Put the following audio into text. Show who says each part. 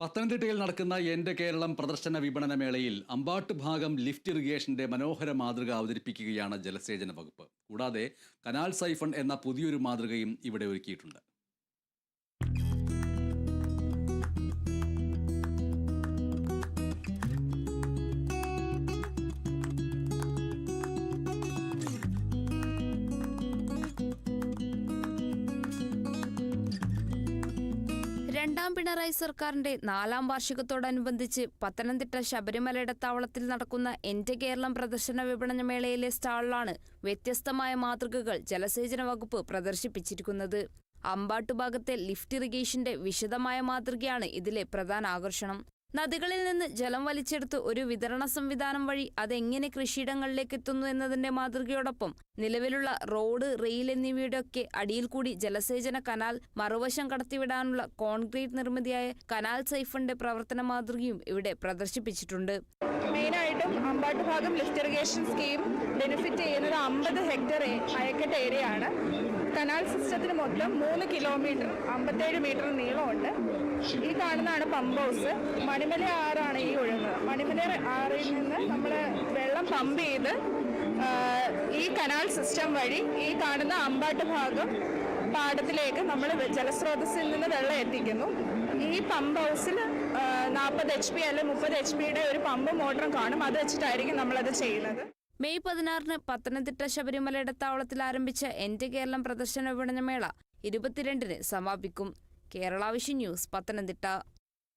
Speaker 1: പത്തനംതിട്ടയിൽ നടക്കുന്ന എന്റെ കേരളം പ്രദർശന വിപണന മേളയിൽ അമ്പാട്ട് ഭാഗം ലിഫ്റ്റ് ഇറിഗേഷന്റെ മനോഹര മാതൃക അവതരിപ്പിക്കുകയാണ് ജലസേചന വകുപ്പ്. കൂടാതെ കനാൽ സൈഫൺ എന്ന പുതിയൊരു മാതൃകയും ഇവിടെ ഒരുക്കിയിട്ടുണ്ട്.
Speaker 2: രണ്ടാം പിണറായി സർക്കാരിന്റെ നാലാം വാർഷികത്തോടനുബന്ധിച്ച് പത്തനംതിട്ട ശബരിമല ഇടത്താവളത്തിൽ നടക്കുന്ന എന്റെ കേരളം പ്രദർശന വിപണന മേളയിലെ സ്റ്റാളിലാണ് വ്യത്യസ്തമായ മാതൃകകൾ ജലസേചന വകുപ്പ് പ്രദർശിപ്പിച്ചിരിക്കുന്നത്. അമ്പാട്ടുഭാഗത്തെ ലിഫ്റ്റ് ഇറിഗേഷന്റെ വിശദമായ മാതൃകയാണ് ഇതിലെ പ്രധാന ആകർഷണം. നദികളിൽ നിന്ന് ജലം വലിച്ചെടുത്ത് ഒരു വിതരണ സംവിധാനം വഴി അതെങ്ങനെ കൃഷിയിടങ്ങളിലേക്ക് എത്തുന്നു എന്നതിന്റെ മാതൃകയോടൊപ്പം നിലവിലുള്ള റോഡ് റെയിൽ എന്നിവയുടെയൊക്കെ അടിയിൽ കൂടി ജലസേചന കനാൽ മറുവശം കടത്തിവിടാനുള്ള കോൺക്രീറ്റ് നിർമ്മിതിയായ കനാൽ സൈഫിന്റെ പ്രവർത്തന മാതൃകയും ഇവിടെ പ്രദർശിപ്പിച്ചിട്ടുണ്ട്.
Speaker 3: മെയിനായിട്ടും അമ്പാട്ട് ഭാഗം ലിഫ്റ്റ് ഇറിഗേഷൻ സ്കീം ബെനിഫിറ്റ് ചെയ്യുന്നത് അമ്പത് ഹെക്ടർ അയക്കട്ട ഏരിയ ആണ്. കനാൽ സിസ്റ്റത്തിന് മൊത്തം മൂന്ന് കിലോമീറ്റർ അമ്പത്തേഴ് മീറ്റർ നീളമുണ്ട്. ഈ കാണുന്നതാണ് പമ്പ് ഹൗസ് മണിമല ആറാണ് ഈ ഒഴുകുന്നത്. മണിമല ആറിൽ നിന്ന് നമ്മൾ വെള്ളം പമ്പ് ചെയ്ത് ഈ കനാൽ സിസ്റ്റം വഴി ഈ കാണുന്ന അമ്പാട്ട് ഭാഗം പാടത്തിലേക്ക് നമ്മൾ ജലസ്രോതസ്സിൽ നിന്ന് വെള്ളം എത്തിക്കുന്നു. ഈ പമ്പ് ഹൗസിൽ നാൽപ്പത് എച്ച് പി അല്ലെങ്കിൽ മുപ്പത് എച്ച് പിയുടെ ഒരു പമ്പ് മോട്ടറും കാണും. അത് വെച്ചിട്ടായിരിക്കും നമ്മളത് ചെയ്യുന്നത്.
Speaker 2: മെയ് പതിനാറിന് പത്തനംതിട്ട ശബരിമല ഇടത്താവളത്തിൽ ആരംഭിച്ച എന്റെ കേരളം പ്രദർശന വിപണനമേള ഇരുപത്തിരണ്ടിന് സമാപിക്കും. കേരള ന്യൂസ് പത്തനംതിട്ട.